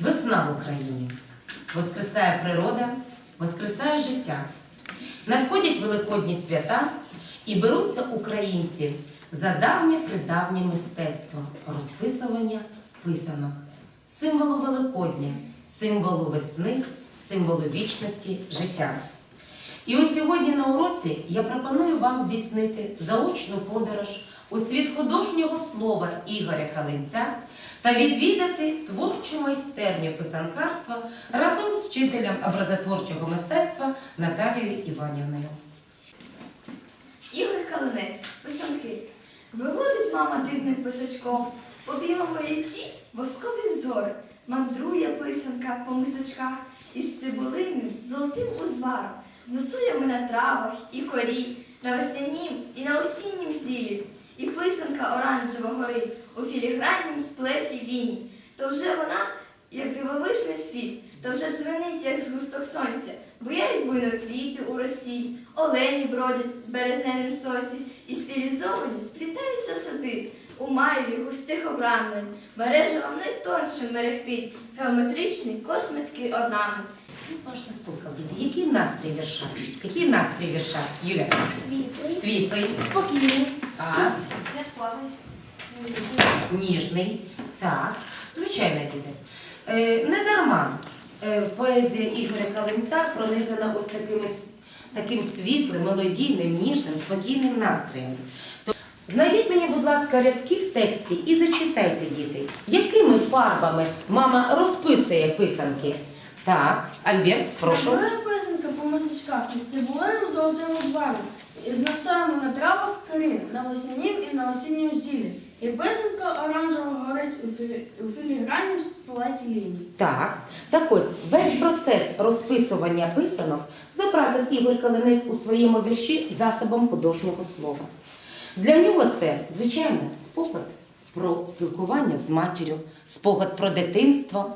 Весна в Україні. Воскресає природа, воскресає життя. Надходять великодні свята і беруться українці за давнє придавнє мистецтво розписування писанок, символу Великодня, символу весни, символу вічності життя. І ось сьогодні на уроці я пропоную вам здійснити заочну подорож у світ художнього слова Ігоря Калинця та відвідати творчу майстерню писанкарства разом з вчителем образотворчого мистецтва Наталією Іванівною. Ігор Калинець, писанки. Виводить мама дрібним писачком. По білому яйці восковий взор. Мандрує писанка по мисачках із цибулинним золотим узваром, з настоями на травах і корі, на веснянім і на осіннім зілі. І писанка оранжево горить у філіграннім сплеті ліній. То вже вона, як дивовижний світ, то вже дзвенить, як згусток сонця, буяють буйно квіти у росі, олені бродять в березневім соці, і стилізовані сплітаються сади. У маєві густих обрамлень, мережа вам найтонше мерехтить, геометричний космицький орнамент. Уважно слухав, діти. Який настрій вірша? Який настрій вірша, Юля? Світлий, Світлий, спокійний, а святковий. ніжний. Так, звичайно, діти. Е, не дарма е, поезія Ігоря Калинця пронизана ось такими, таким світлим, мелодійним, ніжним, спокійним настроєм. Знайдіть мені, будь ласка, рядки в тексті і зачитайте, діти, якими фарбами мама розписує писанки. Так, Альберт, прошу. Моя писанка по мисочках із цибулиним золотим узваром, із настоями на травах на веснянім і на осіннім зілі. І писанка оранжево горить у, філі... у філіграннім сплеті ліній. Так, так ось весь процес розписування писанок зобразив Ігор Калинець у своєму вірші засобом художнього слова. Для нього це, звичайно, спогад про спілкування з матір'ю, спогад про дитинство.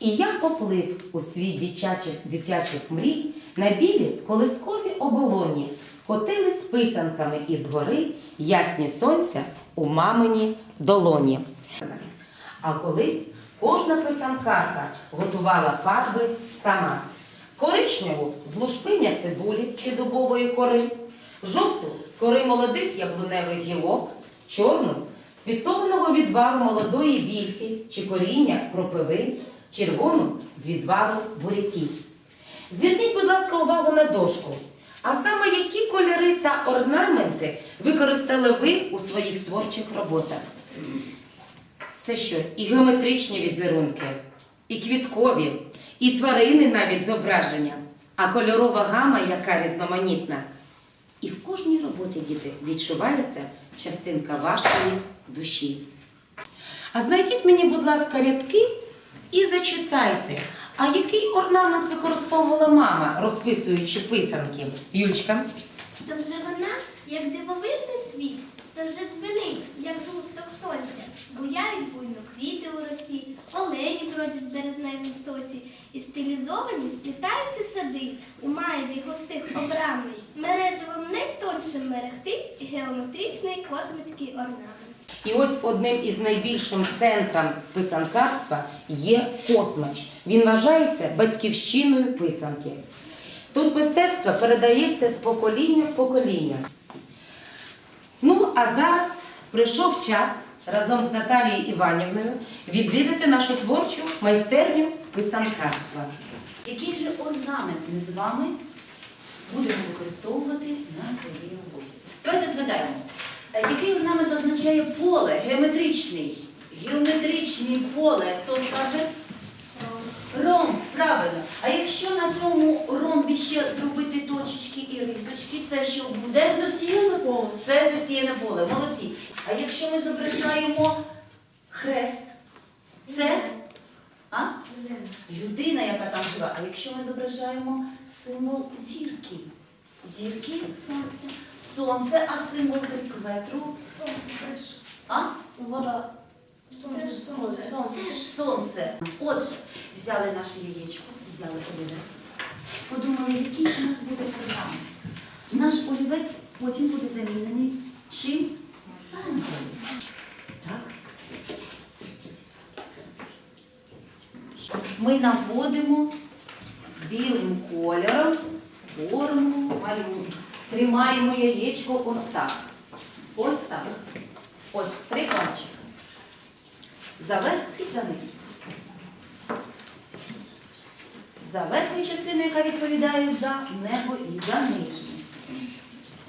І я поплив у світ дитячих, дитячих мрій на білі колискові оболоні, котили з писанками із гори ясні сонця у мамині долоні. А колись кожна писанкарка готувала фарби сама. Коричневу з лушпиня цибулі чи дубової кори, жовту з кори молодих яблуневих гілок, чорну з підсоленого відвару молодої вільки чи коріння кропиви, червону з відвару буряків. Зверніть, будь ласка, увагу на дошку. А саме які кольори та орнаменти використали ви у своїх творчих роботах? Це що? І геометричні візерунки, і квіткові, і тварини навіть зображення, а кольорова гама, яка різноманітна. І в кожній роботі, діти, відчувається частинка вашої душі. А знайдіть мені, будь ласка, рядки і зачитайте, а який орнамент використовувала мама, розписуючи писанки? Юльчка? То вже вона, як дивовижний світ, то вже дзвенить, як згусток сонця, буяють буйно квіти у росі, олені бродять в березневім соці, і стилізовані сплітаються сади, у маєві густих обрамлень, мережевом найтонше мерехтить геометричний космицький орнамент. І ось одним із найбільшим центром писанкарства є Космач. Він вважається батьківщиною писанки. Тут мистецтво передається з покоління в покоління. Ну, а зараз прийшов час разом з Наталією Іванівною відвідати нашу творчу майстерню писанкарства. Який же орнамент ми з вами будемо використовувати на своїй роботі? Давайте згадаємо, який орнамент означає поле, геометричний. Геометричний поле, хто скаже? Ромб, правильно. А якщо на цьому ромбі ще зробити точечки і рисочки, це що буде? Засіяне поле. Це засіяне поле, молодці. А якщо ми зображаємо хрест, це а? людина, яка там живе. А якщо ми зображаємо символ зірки, зірки сонце, сонце, а символ трикветру а? Вода. Теж сонце. Теж сонце. Отже, взяли наше яєчко, взяли олівець, подумали, який у нас буде орнамент. Наш олівець потім буде замінений чим? Так? Ми наводимо білим кольором форму малюнку. Тримаємо яєчко ось так. Ось так. Ось три пальчика. Заверх і заниз. За верхню частину, яка відповідає за небо і за нижню.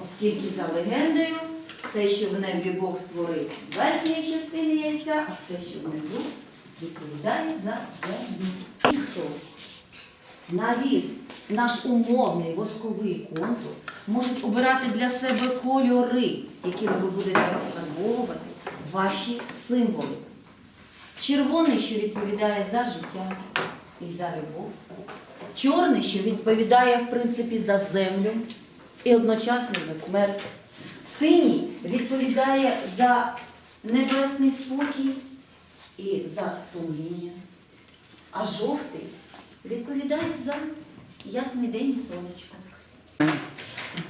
Оскільки за легендою, все, що в небі Бог створив з верхньої частини яйця, а все, що внизу, відповідає за землю. І хто навів наш умовний восковий контур, можуть обирати для себе кольори, якими ви будете розфарбовувати ваші символи. Червоний, що відповідає за життя і за любов. Чорний, що відповідає, в принципі, за землю і одночасно за смерть. Синій відповідає за небесний спокій і за сумління. А жовтий відповідає за ясний день і сонечко.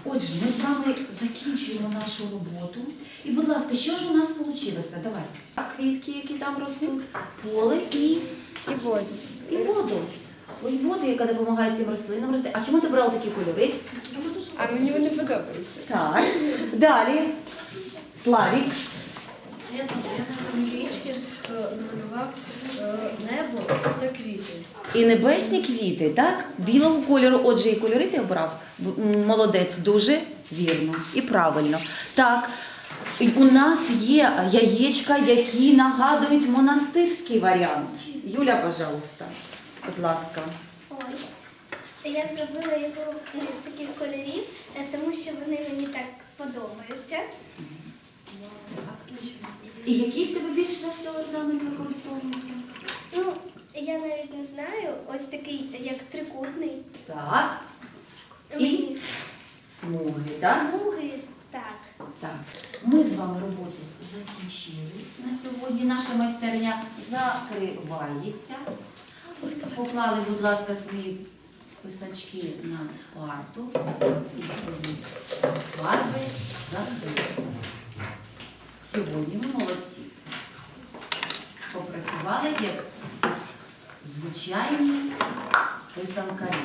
Отже, ми з вами закінчуємо нашу роботу. І, будь ласка, що ж у нас вийшло? Давай. А квітки, які там ростуть, поле і, І воду. і воду. Ой, воду, яка допомагає цим рослинам рости. А чому ти брала такі кольори? А мені вони подобаються. Так. Далі. Славік. На річки намалював небо та квіти. І небесні квіти, так? Білого кольору. Отже, і кольори ти обрав. Молодець, дуже вірно і правильно. Так. У нас є яєчка, які нагадують монастирський варіант. Юля, пожалуйста, будь ласка. Ось. Я зробила його з таких кольорів, е, тому що вони мені так подобаються. І які в тебе більше за всього орнамент використовуються? Ну, я навіть не знаю, ось такий, як трикутний. Так, І? Смуги, так? Смуги, так. Так, ми з вами роботу закінчили. На сьогодні наша майстерня закривається. Поклали, будь ласка, свої писачки на парту і свої фарби. Сьогодні ми молодці. Попрацювали як звичайні писанкарі.